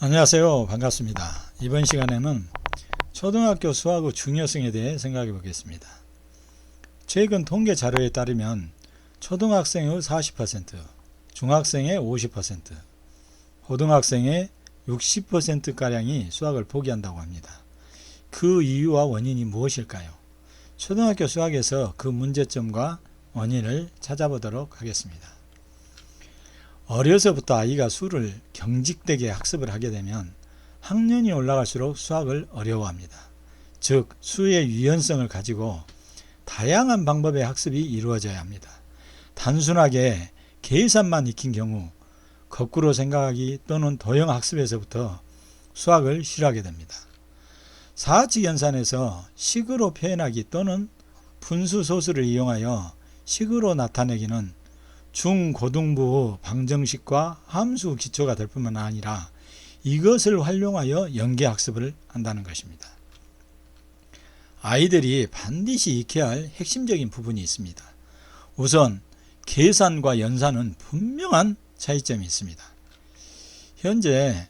안녕하세요. 반갑습니다. 이번 시간에는 초등학교 수학의 중요성에 대해 생각해 보겠습니다. 최근 통계 자료에 따르면 초등학생의 40%, 중학생의 50%, 고등학생의 60%가량이 수학을 포기한다고 합니다. 그 이유와 원인이 무엇일까요? 초등학교 수학에서 그 문제점과 원인을 찾아보도록 하겠습니다. 어려서부터 아이가 수를 경직되게 학습을 하게 되면 학년이 올라갈수록 수학을 어려워합니다. 즉, 수의 유연성을 가지고 다양한 방법의 학습이 이루어져야 합니다. 단순하게 계산만 익힌 경우 거꾸로 생각하기 또는 도형 학습에서부터 수학을 싫어하게 됩니다. 사치 연산에서 식으로 표현하기 또는 분수 소수를 이용하여 식으로 나타내기는 중고등부 방정식과 함수 기초가 될 뿐만 아니라 이것을 활용하여 연계 학습을 한다는 것입니다. 아이들이 반드시 익혀야 할 핵심적인 부분이 있습니다. 우선 계산과 연산은 분명한 차이점이 있습니다. 현재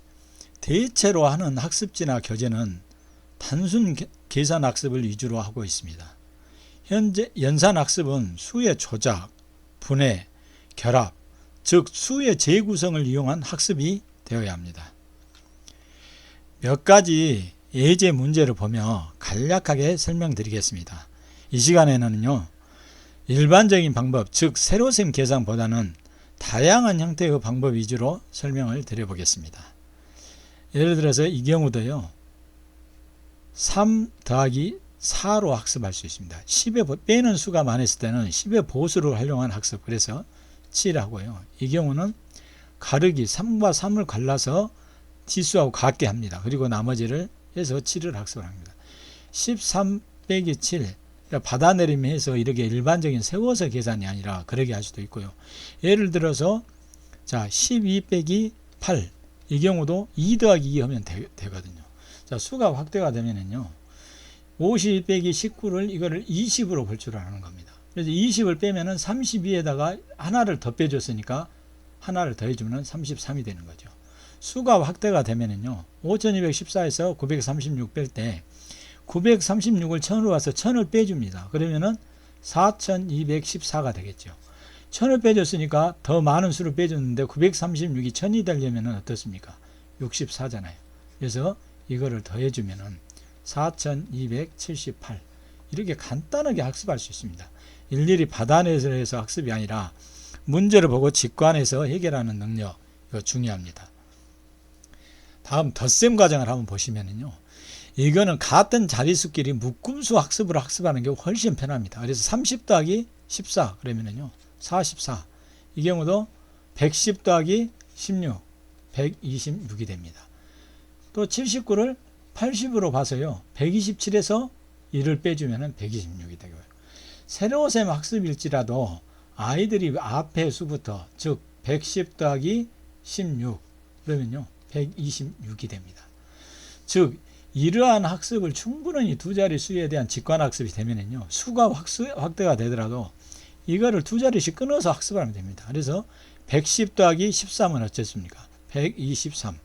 대체로 하는 학습지나 교재는 단순 계산 학습을 위주로 하고 있습니다. 현재 연산 학습은 수의 조작, 분해, 결합, 즉 수의 재구성을 이용한 학습이 되어야 합니다. 몇 가지 예제 문제를 보며 간략하게 설명드리겠습니다. 이 시간에는요, 일반적인 방법, 즉 세로셈 계산보다는 다양한 형태의 방법 위주로 설명을 드려보겠습니다. 예를 들어서 이 경우도요, 3 더하기 4로 학습할 수 있습니다. 10의 빼는 수가 많았을 때는 10의 보수를 활용한 학습, 그래서 7하고요. 이 경우는 가르기 3과 3을 갈라서 지수하고 같게 합니다. 그리고 나머지를 해서 7을 학습합니다. 13 빼기 7 받아내림에 해서 이렇게 일반적인 세워서 계산이 아니라 그러게 할 수도 있고요. 예를 들어서 자 12 빼기 8 이 경우도 2 더하기 2 하면 되, 거든요 자 수가 확대가 되면은요 50 빼기 19를 이거를 20으로 볼 줄 아는 겁니다. 그래서 20을 빼면은 32에다가 하나를 더 빼줬으니까 하나를 더해주면 33이 되는 거죠. 수가 확대가 되면은요, 5214에서 936 뺄 때 936을 1000으로 와서 1000을 빼줍니다. 그러면은 4214가 되겠죠. 1000을 빼줬으니까 더 많은 수를 빼줬는데 936이 1000이 되려면 어떻습니까? 64잖아요. 그래서 이거를 더해주면은 4278 이렇게 간단하게 학습할 수 있습니다. 일일이 받아내서 학습이 아니라 문제를 보고 직관해서 해결하는 능력 이거 중요합니다. 다음 덧셈 과정을 한번 보시면은요. 이거는 같은 자릿수끼리 묶음수 학습으로 학습하는 게 훨씬 편합니다. 그래서 30 더하기 14 그러면은요. 44. 이 경우도 110 더하기 16 126이 됩니다. 또 79를 80으로 봐서요. 127에서 1을 빼주면 126이 되고 요. 세로셈 학습일지라도 아이들이 앞에 수부터 즉 110 더하기 16 그러면요 126이 됩니다. 즉 이러한 학습을 충분히 두 자리 수에 대한 직관 학습이 되면은요 수가 확대가 되더라도 이거를 두 자리씩 끊어서 학습하면 됩니다. 그래서 110 더하기 13은 어쨌습니까? 123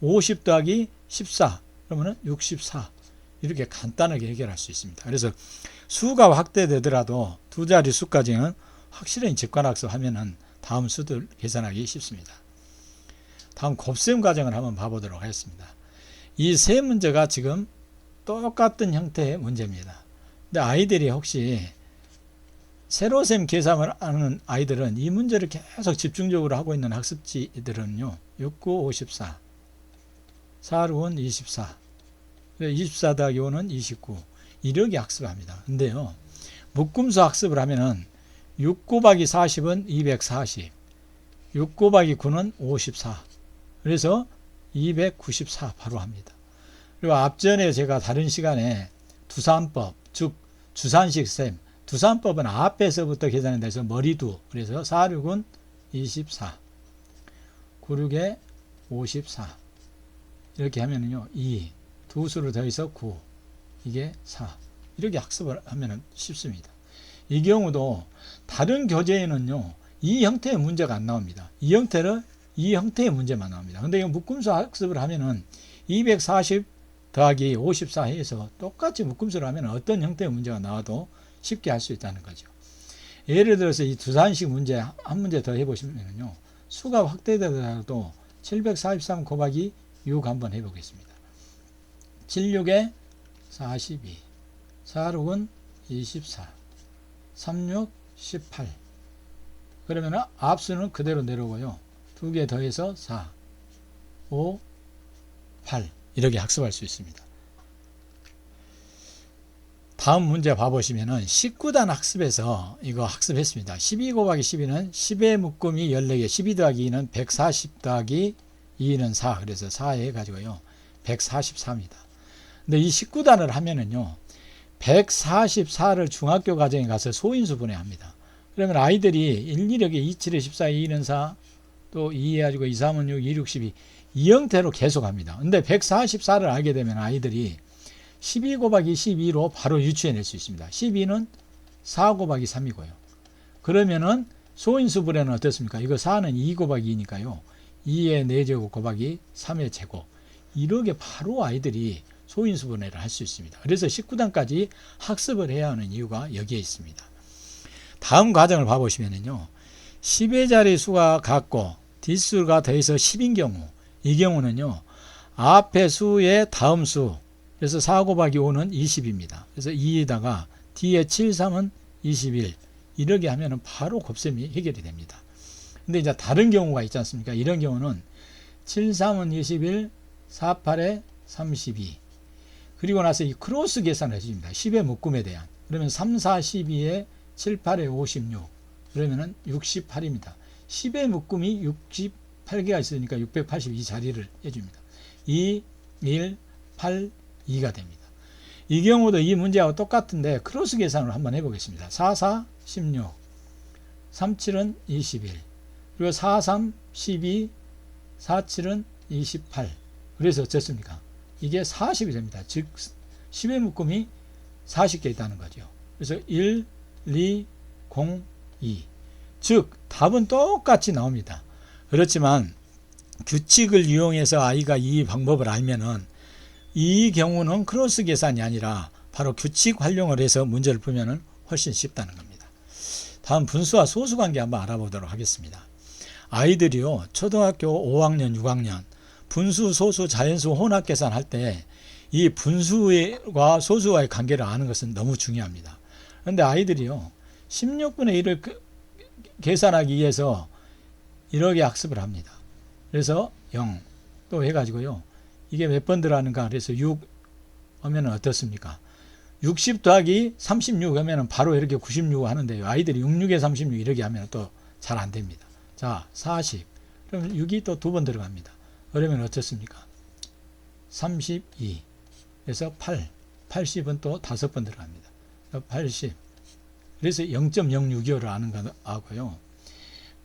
50 더하기 14 그러면은 64 이렇게 간단하게 해결할 수 있습니다. 그래서 수가 확대되더라도 두 자리 수까지는 확실히 직관학습 하면은 다음 수들 계산하기 쉽습니다. 다음 곱셈 과정을 한번 봐보도록 하겠습니다. 이 세 문제가 지금 똑같은 형태의 문제입니다. 근데 아이들이 혹시 세로셈 계산을 하는 아이들은 이 문제를 계속 집중적으로 하고 있는 학습지들은요. 69, 54, 4, 6은 24, 24 더하기 5는 29 이렇게 학습합니다. 근데요. 묶음수 학습을 하면은 6 곱하기 40은 240 6 곱하기 9는 54 그래서 294 바로 합니다. 그리고 앞전에 제가 다른 시간에 두산법 즉 주산식 셈 두산법은 앞에서부터 계산이 돼서 머리두 그래서 4, 6은 24 9, 6에 54 이렇게 하면은요 2 두 수를 더해서 9 이게 4 이렇게 학습을 하면 쉽습니다. 이 경우도 다른 교재에는요 이 형태의 문제가 안 나옵니다. 이 형태를 이 형태의 문제만 나옵니다. 근데 이 묶음수 학습을 하면은 240 더하기 54 해서 똑같이 묶음수를 하면 어떤 형태의 문제가 나와도 쉽게 할 수 있다는 거죠. 예를 들어서 이 두산식 문제 한 문제 더 해보시면요. 수가 확대되더라도 743 곱하기 6 한번 해보겠습니다. 76에 42, 46은 24, 36, 18. 그러면 앞수는 그대로 내려오고요. 두 개 더해서 4, 5, 8 이렇게 학습할 수 있습니다. 다음 문제 봐보시면은 19단 학습에서 이거 학습했습니다. 12 곱하기 12는 10의 묶음이 14개, 12 더하기 2는 140 더하기 2는 4. 그래서 4 해 가지고요. 144입니다. 근데 이 19단을 하면은요. 144를 중학교 과정에 가서 소인수 분해합니다. 그러면 아이들이 1, 2력에 2, 7에 14, 2는 4, 또 2 해가지고 2, 3은 6, 2, 6, 12. 이 형태로 계속합니다. 근데 144를 알게 되면 아이들이 12 곱하기 12로 바로 유추해낼 수 있습니다. 12는 4 곱하기 3이고요. 그러면은 소인수 분해는 어떻습니까? 이거 4는 2 곱하기 2니까요. 2의 4제곱 곱하기 3의 제곱. 이렇게 바로 아이들이 소인수 분해를 할 수 있습니다. 그래서 19단까지 학습을 해야 하는 이유가 여기에 있습니다. 다음 과정을 봐보시면요. 10의 자리 수가 같고 뒷수가 더해서 10인 경우 이 경우는요. 앞에 수의 다음 수 그래서 4 곱하기 5는 20입니다. 그래서 2에다가 뒤에 7, 3은 21 이렇게 하면 바로 곱셈이 해결이 됩니다. 근데 이제 다른 경우가 있지 않습니까? 이런 경우는 7, 3은 21, 4, 8에 32 그리고 나서 이 크로스 계산을 해줍니다. 10의 묶음에 대한 그러면 3, 4, 12에 7, 8에 56 그러면은 68입니다. 10의 묶음이 68개가 있으니까 682 자리를 해줍니다. 2, 1, 8, 2가 됩니다. 이 경우도 이 문제하고 똑같은데 크로스 계산을 한번 해보겠습니다. 4, 4, 16 3, 7은 21 그리고 4, 3, 12 4, 7은 28 그래서 어떻습니까? 이게 40이 됩니다. 즉 10의 묶음이 40개 있다는 거죠. 그래서 1, 2, 0, 2. 즉 답은 똑같이 나옵니다. 그렇지만 규칙을 이용해서 아이가 이 방법을 알면은 이 경우는 크로스 계산이 아니라 바로 규칙 활용을 해서 문제를 풀면은 훨씬 쉽다는 겁니다. 다음 분수와 소수 관계 한번 알아보도록 하겠습니다. 아이들이요 초등학교 5학년, 6학년 분수, 소수, 자연수 혼합 계산할 때 이 분수와 소수와의 관계를 아는 것은 너무 중요합니다. 그런데 아이들이요 16분의 1을 계산하기 위해서 이렇게 학습을 합니다. 그래서 0 또 해가지고요 이게 몇 번 들어가는가 그래서 6 하면 어떻습니까? 60 더하기 36 하면 바로 이렇게 96 하는데요. 아이들이 66에 36 이렇게 하면 또 잘 안 됩니다. 자, 40. 그러면 6이 또 두 번 들어갑니다. 그러면 어떻습니까? 32. 그래서 8. 80은 또 다섯 번 들어갑니다. 80. 그래서 0.065를 아는 거 하고요.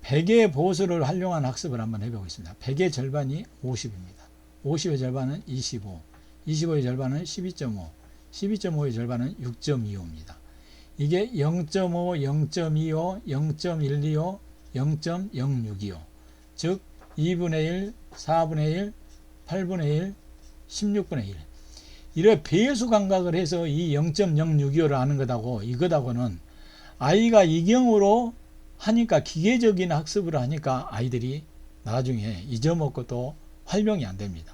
100의 보수를 활용한 학습을 한번 해보겠습니다. 100의 절반이 50입니다. 50의 절반은 25, 25의 절반은 12.5, 12.5의 절반은 6.25입니다. 이게 0.5, 0.25, 0.125, 0.062요. 즉 2분의 1, 4분의 1, 8분의 1, 16분의 1. 이래 배수 감각을 해서 이 0.062를 아는 것하고 이것하고는 아이가 이경으로 하니까 기계적인 학습을 하니까 아이들이 나중에 잊어먹고 또 활용이 안 됩니다.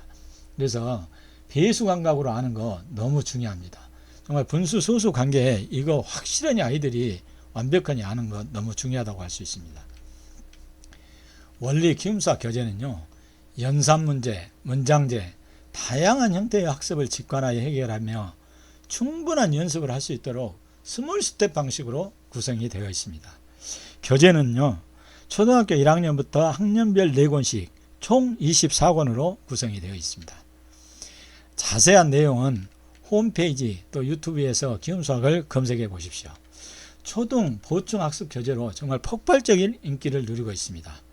그래서 배수 감각으로 아는 거 너무 중요합니다. 정말 분수 소수 관계 이거 확실하게 아이들이 완벽하게 아는 거 너무 중요하다고 할 수 있습니다. 원리 기음사 교재는요. 연산 문제, 문장제, 다양한 형태의 학습을 직관하여 해결하며 충분한 연습을 할 수 있도록 스몰 스텝 방식으로 구성이 되어 있습니다. 교재는요. 초등학교 1학년부터 학년별 4권씩 총 24권으로 구성이 되어 있습니다. 자세한 내용은 홈페이지 또 유튜브에서 기음수학을 검색해 보십시오. 초등 보충 학습 교재로 정말 폭발적인 인기를 누리고 있습니다.